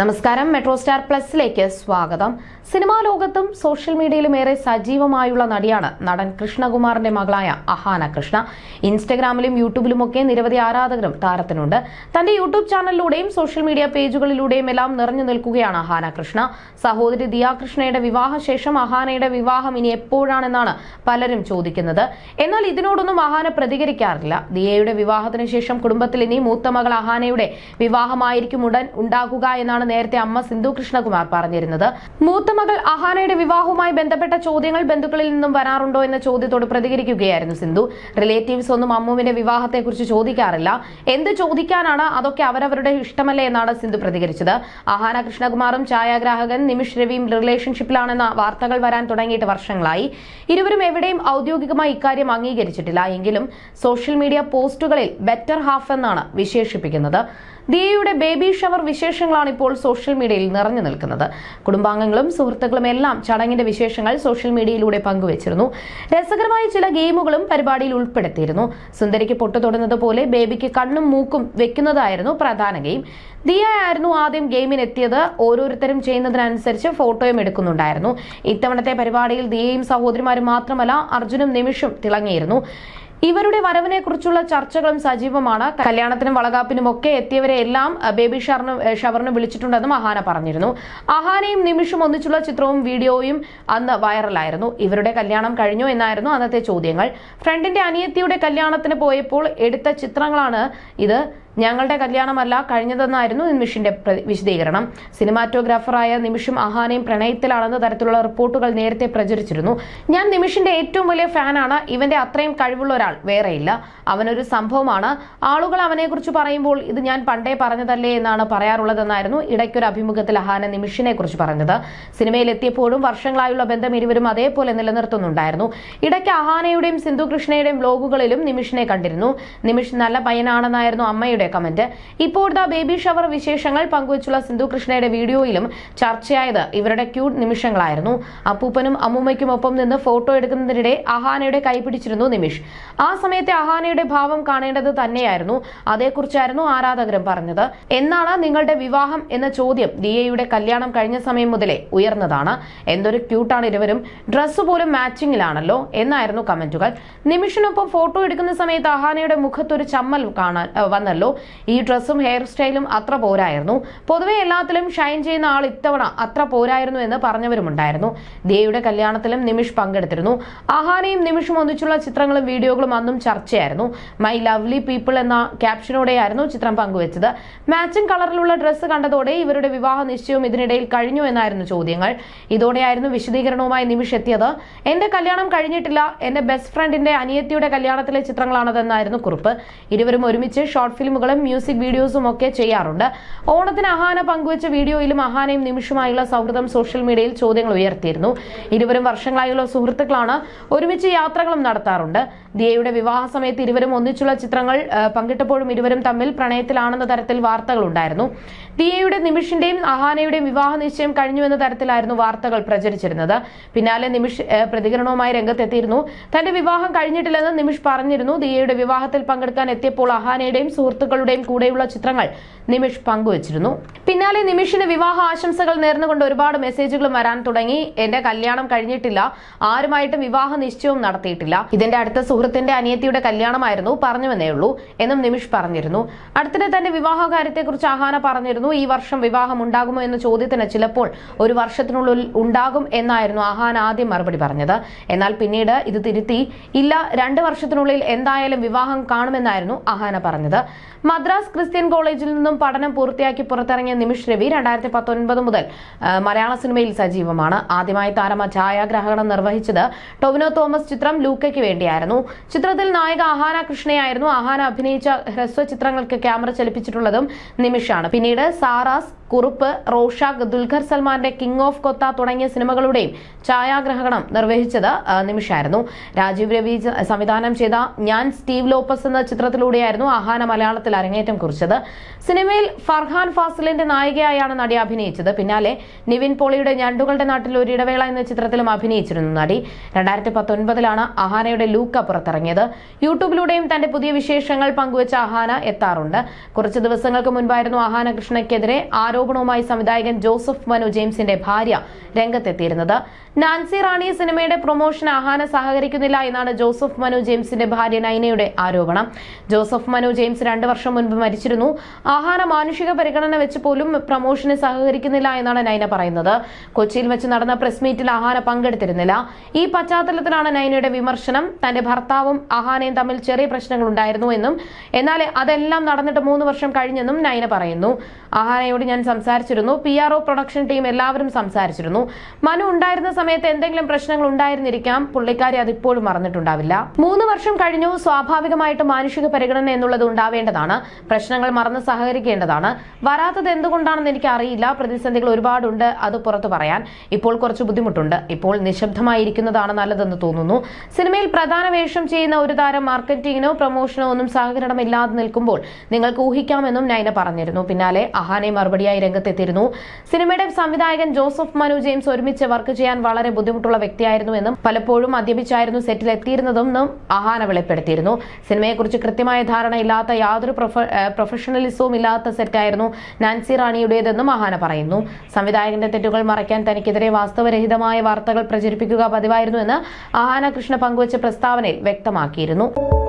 നമസ്കാരം. Metro star പ്ലസിലേക്ക് സ്വാഗതം. Cinema ലോകത്തും സോഷ്യൽ മീഡിയയിലും ഏറെ സജീവമായുള്ള നടിയാണ് നടൻ കൃഷ്ണകുമാറിന്റെ മകളായ അഹാന കൃഷ്ണ. ഇൻസ്റ്റഗ്രാമിലും യൂട്യൂബിലുമൊക്കെ നിരവധി ആരാധകരും താരത്തിനുണ്ട്. തന്റെ യൂട്യൂബ് ചാനലിലൂടെയും സോഷ്യൽ മീഡിയ പേജുകളിലൂടെയും എല്ലാം നിറഞ്ഞു നിൽക്കുകയാണ് അഹാന കൃഷ്ണ. സഹോദരി ദിയാകൃഷ്ണയുടെ വിവാഹശേഷം അഹാനയുടെ വിവാഹം ഇനി എപ്പോഴാണെന്നാണ് പലരും ചോദിക്കുന്നത്. എന്നാൽ ഇതിനോടൊന്നും അഹാന പ്രതികരിക്കാറില്ല. ദിയയുടെ വിവാഹത്തിന് ശേഷം കുടുംബത്തിൽ ഇനി മൂത്ത മകൾ അഹാനയുടെ വിവാഹമായിരിക്കും ഉടൻ ഉണ്ടാകുക എന്നാണ് നേരത്തെ അമ്മ സിന്ധു കൃഷ്ണകുമാർ പറഞ്ഞിരുന്നത്. മൂത്ത മകൾ അഹാനയുടെ വിവാഹവുമായി ബന്ധപ്പെട്ട ചോദ്യങ്ങൾ ബന്ധുക്കളിൽ നിന്നും വരാറുണ്ടോ എന്ന ചോദ്യത്തോട് പ്രതികരിക്കുകയായിരുന്നു സിന്ധു. റിലേറ്റീവ്സ് ഒന്നും അമ്മുവിന്റെ വിവാഹത്തെക്കുറിച്ച് ചോദിക്കാറില്ല. എന്ത് ചോദിക്കാനാണ് അതൊക്കെ അവരവരുടെ ഇഷ്ടമല്ലേ എന്നാണ് സിന്ധു പ്രതികരിച്ചത്. അഹാന കൃഷ്ണകുമാറും ഛായാഗ്രാഹകൻ നിമിഷ് രവിയും റിലേഷൻഷിപ്പിലാണെന്ന വാർത്തകൾ വരാൻ തുടങ്ങിയിട്ട് വർഷങ്ങളായി. ഇരുവരും എവിടെയും ഔദ്യോഗികമായി ഇക്കാര്യം അംഗീകരിച്ചിട്ടില്ല. എങ്കിലും സോഷ്യൽ മീഡിയ പോസ്റ്റുകളിൽ ബെറ്റർ ഹാഫ് എന്നാണ് വിശേഷിപ്പിക്കുന്നത്. ദിയയുടെ ബേബി ഷവർ വിശേഷങ്ങളാണ് ഇപ്പോൾ സോഷ്യൽ മീഡിയയിൽ നിറഞ്ഞു നിൽക്കുന്നത്. കുടുംബാംഗങ്ങളും സുഹൃത്തുക്കളും എല്ലാം ചടങ്ങിന്റെ വിശേഷങ്ങൾ സോഷ്യൽ മീഡിയയിലൂടെ പങ്കുവച്ചിരുന്നു. രസകരമായ ചില ഗെയിമുകളും പരിപാടിയിൽ ഉൾപ്പെടുത്തിയിരുന്നു. സുന്ദരിക്ക് പൊട്ടു തൊടുന്നത് പോലെ ബേബിക്ക് കണ്ണും മൂക്കും വെക്കുന്നതായിരുന്നു പ്രധാന ഗെയിം. ദിയ ആയിരുന്നു ആദ്യം ഗെയിമിനെത്തിയത്. ഓരോരുത്തരും ചെയ്യുന്നതിനനുസരിച്ച് ഫോട്ടോയും എടുക്കുന്നുണ്ടായിരുന്നു. ഇത്തവണത്തെ പരിപാടിയിൽ ദിയയും സഹോദരിമാരും മാത്രമല്ല അർജുനും നിമിഷും തിളങ്ങിയിരുന്നു. ഇവരുടെ വരവിനെ കുറിച്ചുള്ള ചർച്ചകളും സജീവമാണ്. കല്യാണത്തിനും വളകാപ്പിനും ഒക്കെ എത്തിയവരെ എല്ലാം ബേബി ഷവറിനും ഷവറിന് വിളിച്ചിട്ടുണ്ടെന്നും അഹാന പറഞ്ഞിരുന്നു. അഹാനയും നിമിഷം ഒന്നിച്ചുള്ള ചിത്രവും വീഡിയോയും അന്ന് വൈറലായിരുന്നു. ഇവരുടെ കല്യാണം കഴിഞ്ഞു എന്നായിരുന്നു അന്നത്തെ ചോദ്യങ്ങൾ. ഫ്രണ്ടിന്റെ അനിയത്തിയുടെ കല്യാണത്തിന് പോയപ്പോൾ എടുത്ത ചിത്രങ്ങളാണ് ഇത്. ഞങ്ങളുടെ കല്യാണമല്ല കഴിഞ്ഞതെന്നായിരുന്നു നിമിഷിന്റെ വിശദീകരണം. സിനിമാറ്റോഗ്രാഫറായ നിമിഷും അഹാനയും പ്രണയത്തിലാണെന്ന തരത്തിലുള്ള റിപ്പോർട്ടുകൾ നേരത്തെ പ്രചരിച്ചിരുന്നു. ഞാൻ നിമിഷിന്റെ ഏറ്റവും വലിയ ഫാനാണ്. ഇവന്റെ അത്രയും കഴിവുള്ള ഒരാൾ വേറെയില്ല. അവനൊരു സംഭവമാണ്. ആളുകൾ അവനെക്കുറിച്ച് പറയുമ്പോൾ ഇത് ഞാൻ പണ്ടേ പറഞ്ഞതല്ലേ എന്നാണ് പറയാറുള്ളതെന്നായിരുന്നു ഇടയ്ക്കൊരു അഭിമുഖത്തിൽ അഹാന നിമിഷിനെ കുറിച്ച് പറഞ്ഞത്. സിനിമയിൽ എത്തിയപ്പോഴും വർഷങ്ങളായുള്ള ബന്ധം ഇരുവരും അതേപോലെ നിലനിർത്തുന്നുണ്ടായിരുന്നു. ഇടയ്ക്ക് അഹാനയുടെയും സിന്ധു കൃഷ്ണയുടെയും ബ്ലോഗുകളിലും നിമിഷിനെ കണ്ടിരുന്നു. നിമിഷ് നല്ല പയ്യനാണെന്നായിരുന്നു അമ്മയുടെ കമന്റ് ഇപ്പോഴത്തെ ബേബി ഷവർ വിശേഷങ്ങൾ പങ്കുവച്ചുള്ള സിന്ധു കൃഷ്ണയുടെ വീഡിയോയിലും ചർച്ചയായത് ഇവരുടെ ക്യൂട്ട് നിമിഷങ്ങളായിരുന്നു. അപ്പൂപ്പനും അമ്മൂമ്മയ്ക്കും ഒപ്പം നിന്ന് ഫോട്ടോ എടുക്കുന്നതിനിടെ അഹാനയുടെ കൈപിടിച്ചിരുന്നു നിമിഷ്. ആ സമയത്തെ അഹാനയുടെ ഭാവം കാണേണ്ടത് തന്നെയായിരുന്നു. അതേക്കുറിച്ചായിരുന്നു ആരാധകരും പറഞ്ഞത്. എന്നാണ് നിങ്ങളുടെ വിവാഹം എന്ന ചോദ്യം ഡിഎയുടെ കല്യാണം കഴിഞ്ഞ സമയം മുതലേ ഉയർന്നതാണ്. എന്തൊരു ക്യൂട്ടാണ് ഇരുവരും. ഡ്രസ്സ് പോലും മാച്ചിങ്ങിലാണല്ലോ എന്നായിരുന്നു കമന്റുകൾ നിമിഷിനൊപ്പം ഫോട്ടോ എടുക്കുന്ന സമയത്ത് അഹാനയുടെ മുഖത്തൊരു ചമ്മൽ കാണാൻ വന്നല്ലോ. ഈ ഡ്രസ്സും ഹെയർ സ്റ്റൈലും അത്ര പോരായിരുന്നു. പൊതുവെ എല്ലാത്തിലും ഷൈൻ ചെയ്യുന്ന ആൾ ഇത്തവണ അത്ര പോരായിരുന്നു എന്ന് പറഞ്ഞവരുമുണ്ടായിരുന്നു. ദേവിയുടെ കല്യാണത്തിലും നിമിഷ് പങ്കെടുത്തിരുന്നു. അഹാനയും നിമിഷും ഒന്നിച്ചുള്ള ചിത്രങ്ങളും വീഡിയോകളും അന്നും ചർച്ചയായിരുന്നു. മൈ ലവ്ലി പീപ്പിൾ എന്ന ക്യാപ്ഷനോടെയായിരുന്നു ചിത്രം പങ്കുവച്ചത്. മാച്ചിങ് കളറിലുള്ള ഡ്രസ്സ് കണ്ടതോടെ ഇവരുടെ വിവാഹ നിശ്ചയവും ഇതിനിടയിൽ കഴിഞ്ഞു എന്നായിരുന്നു ചോദ്യങ്ങൾ. ഇതോടെയായിരുന്നു വിശദീകരണവുമായി നിമിഷ് എത്തിയത്. എന്റെ കല്യാണം കഴിഞ്ഞിട്ടില്ല. എന്റെ ബെസ്റ്റ് ഫ്രണ്ടിന്റെ അനിയത്തിയുടെ കല്യാണത്തിലെ ചിത്രങ്ങളാണതെന്നായിരുന്നു കുറിപ്പ്. ഇരുവരും ഒരുമിച്ച് ഷോർട്ട് ഫിലിമുകളും മ്യൂസിക് വീഡിയോസും ഒക്കെ ചെയ്യാറുണ്ട്. ഓണത്തിന് അഹാന പങ്കുവച്ച വീഡിയോയിലും അഹാനയും നിമിഷമായുള്ള സൗഹൃദം സോഷ്യൽ മീഡിയയിൽ ചോദ്യങ്ങൾ ഉയർത്തിയിരുന്നു. ഇരുവരും വർഷങ്ങളായുള്ള സുഹൃത്തുക്കളാണ് ഒരുമിച്ച് യാത്രകളും നടത്താറുണ്ട്. ദിയയുടെ വിവാഹ സമയത്ത് ഇരുവരും ഒന്നിച്ചുള്ള ചിത്രങ്ങൾ പങ്കിട്ടപ്പോഴും ഇരുവരും തമ്മിൽ പ്രണയത്തിലാണെന്ന തരത്തിൽ വാർത്തകൾ ഉണ്ടായിരുന്നു. ദിയയുടെ നിമിഷിന്റെയും അഹാനയുടെയും വിവാഹ നിശ്ചയം കഴിഞ്ഞുവെന്ന തരത്തിലായിരുന്നു വാർത്തകൾ പ്രചരിച്ചിരുന്നത്. പിന്നാലെ നിമിഷ് പ്രതികരണവുമായി രംഗത്തെത്തിയിരുന്നു. തന്റെ വിവാഹം കഴിഞ്ഞിട്ടില്ലെന്ന് നിമിഷ് പറഞ്ഞിരുന്നു. ദിയയുടെ വിവാഹത്തിൽ പങ്കെടുക്കാൻ എത്തിയപ്പോൾ അഹാനയുടെയും സുഹൃത്തുക്കളുടെയും കൂടെയുള്ള ചിത്രങ്ങൾ നിമിഷ് പങ്കുവച്ചിരുന്നു. പിന്നാലെ നിമിഷിന് വിവാഹ ആശംസകൾ നേർന്നുകൊണ്ട് ഒരുപാട് മെസ്സേജുകളും വരാൻ തുടങ്ങി. എന്റെ കല്യാണം കഴിഞ്ഞിട്ടില്ല. ആരുമായിട്ടും വിവാഹ നിശ്ചയവും നടത്തിയിട്ടില്ല. ഇതിന്റെ അടുത്ത സുഹൃത്തിന്റെ അനിയത്തിയുടെ കല്യാണമായിരുന്നു. പറഞ്ഞുവെന്നേ ഉള്ളൂ എന്നും നിമിഷ് പറഞ്ഞിരുന്നു. അടുത്തിടെ തന്റെ വിവാഹ കാര്യത്തെക്കുറിച്ച് ആഹാന പറഞ്ഞിരുന്നു. ഈ വർഷം വിവാഹം ഉണ്ടാകുമോ എന്ന ചോദ്യത്തിന് ചിലപ്പോൾ ഒരു വർഷത്തിനുള്ളിൽ ഉണ്ടാകും എന്നായിരുന്നു ആഹാന ആദ്യം മറുപടി പറഞ്ഞത്. എന്നാൽ പിന്നീട് ഇത് തിരുത്തി. ഇല്ല രണ്ട് വർഷത്തിനുള്ളിൽ എന്തായാലും വിവാഹം കാണുമെന്നായിരുന്നു അഹാന പറഞ്ഞത്. മദ്രാസ് ക്രിസ്ത്യൻ കോളേജിൽ നിന്നും പഠനം പൂർത്തിയാക്കി പുറത്തിറങ്ങിയ നിമിഷ് രവി രണ്ടായിരത്തി പത്തൊൻപത് മുതൽ മലയാള സിനിമയിൽ സജീവമാണ്. ആദ്യമായി താരം ഛായാഗ്രഹണം നിർവഹിച്ചത് ടൊവിനോ തോമസ് ചിത്രം ലൂക്കയ്ക്ക് വേണ്ടിയായിരുന്നു. ചിത്രത്തിൽ നായിക അഹാന കൃഷ്ണയായിരുന്നു. അഹാന അഭിനയിച്ച ഹ്രസ്വ ചിത്രങ്ങൾക്ക് ക്യാമറ ചലിപ്പിച്ചിട്ടുള്ളതും നിമിഷാണ്. പിന്നീട് സാറാസ് കുറുപ്പ് റോഷാഖ് ദുൽഖർ സൽമാന്റെ കിങ് ഓഫ് കൊത്ത തുടങ്ങിയ സിനിമകളുടെയും ഛായാഗ്രഹണം നിർവഹിച്ചത് നിമിഷായിരുന്നു. രാജീവ് രവി സംവിധാനം ചെയ്ത ഞാൻ സ്റ്റീവ് ലോപ്പസ് എന്ന ചിത്രത്തിലൂടെയായിരുന്നു ആഹാന മലയാളത്തിൽ അരങ്ങേറ്റം കുറിച്ചത്. സിനിമയിൽ ഫർഹാൻ ഫാസിലിന്റെ നായികയായാണ് നടി അഭിനയിച്ചത്. പിന്നാലെ നിവിൻ പോളിയുടെ ഞണ്ടുകളുടെ നാട്ടിൽ ഒരു ഇടവേള എന്ന ചിത്രത്തിലും അഭിനയിച്ചിരുന്നു നടി. രണ്ടായിരത്തി പത്തൊൻപതിലാണ് അഹാനയുടെ ലൂക്ക പുറത്തിറങ്ങിയത്. യൂട്യൂബിലൂടെയും തന്റെ പുതിയ വിശേഷങ്ങൾ പങ്കുവച്ച അഹാന എത്താറുണ്ട്. കുറച്ച് ദിവസങ്ങൾക്ക് മുൻപായിരുന്നു അഹാന കൃഷ്ണയ്ക്കെതിരെ ആരോപണം ആരോപണവുമായി സംവിധായകൻ ജോസഫ് മനു ജെയിംസിന്റെ ഭാര്യ രംഗത്തെത്തിയിരുന്നത്. നാൻസി റാണി സിനിമയുടെ പ്രൊമോഷൻ ആഹ്വാനം സഹകരിക്കുന്നില്ല എന്നാണ് ജോസഫ് മനു ജെയിംസിന്റെ ഭാര്യ നൈനയുടെ ആരോപണം. ജോസഫ് മനു ജെയിംസ് രണ്ടു വർഷം മുൻപ് മരിച്ചിരുന്നു. ആഹാന മാനുഷിക പരിഗണന വെച്ച് പോലും പ്രൊമോഷന് സഹകരിക്കുന്നില്ല എന്നാണ് നൈന പറയുന്നത്. കൊച്ചിയിൽ വെച്ച് നടന്ന പ്രസ് മീറ്റിൽ ആഹാന പങ്കെടുത്തിരുന്നില്ല. ഈ പശ്ചാത്തലത്തിലാണ് നൈനയുടെ വിമർശനം. തന്റെ ഭർത്താവും ആഹാനയും തമ്മിൽ ചെറിയ പ്രശ്നങ്ങൾ ഉണ്ടായിരുന്നു എന്നും എന്നാൽ അതെല്ലാം നടന്നിട്ട് മൂന്ന് വർഷം കഴിഞ്ഞെന്നും നൈന പറയുന്നു. ആഹാനയോട് ഞാൻ സംസാരിച്ചിരുന്നു. P R O production team എല്ലാവരും സംസാരിച്ചിരുന്നു. മനു ഉണ്ടായിരുന്ന സമയത്ത് എന്തെങ്കിലും പ്രശ്നങ്ങൾ ഉണ്ടായിരുന്നിരിക്കാം. പുള്ളിക്കാരി അതിപ്പോഴും മറന്നിട്ടുണ്ടാവില്ല. മൂന്ന് വർഷം കഴിഞ്ഞു. സ്വാഭാവികമായിട്ട് മാനുഷിക പരിഗണന എന്നുള്ളത് ഉണ്ടാവേണ്ടതാണ്. പ്രശ്നങ്ങൾ മറന്ന് സഹകരിക്കേണ്ടതാണ്. വരാത്തത് എന്തുകൊണ്ടാണെന്ന് എനിക്ക് അറിയില്ല പ്രതിസന്ധികൾ ഒരുപാടുണ്ട്. അത് പുറത്തു പറയാൻ. ഇപ്പോൾ കുറച്ച് ബുദ്ധിമുട്ടുണ്ട്. ഇപ്പോൾ നിശബ്ദമായിരിക്കുന്നതാണ് നല്ലതെന്ന് തോന്നുന്നു. സിനിമയിൽ പ്രധാന വേഷം ചെയ്യുന്ന ഒരു താരം മാർക്കറ്റിങ്ങിനോ പ്രൊമോഷനോ ഒന്നും സഹകരണമില്ലാതെ നിൽക്കുമ്പോൾ നിങ്ങൾക്ക് ഊഹിക്കാമെന്നും നൈന പറഞ്ഞിരുന്നു. പിന്നാലെ അഹാനെ മറുപടിയായി രംഗത്തെത്തിയിരുന്നു. സിനിമയുടെ സംവിധായകൻ ജോസഫ് മനു ജെയിംസ് ഒരുമിച്ച് വർക്ക് ചെയ്യാൻ വളരെ ബുദ്ധിമുട്ടുള്ള വ്യക്തിയായിരുന്നു എന്നും പലപ്പോഴും മദ്യപിച്ചായിരുന്നു സെറ്റിൽ എത്തിയിരുന്നതെന്നും ആഹാന വെളിപ്പെടുത്തിയിരുന്നു. സിനിമയെക്കുറിച്ച് കൃത്യമായ ധാരണ ഇല്ലാത്ത യാതൊരു പ്രൊഫഷണലിസവും ഇല്ലാത്ത സെറ്റായിരുന്നു നാൻസി റാണിയുടേതെന്നും അഹാന പറയുന്നു. സംവിധായകന്റെ തെറ്റുകൾ മറയ്ക്കാൻ തനിക്കെതിരെ വാസ്തവരഹിതമായ വാർത്തകൾ പ്രചരിപ്പിക്കുക പതിവായിരുന്നുവെന്ന് അഹാന കൃഷ്ണ പങ്കുവച്ച പ്രസ്താവനയിൽ വ്യക്തമാക്കിയിരുന്നു.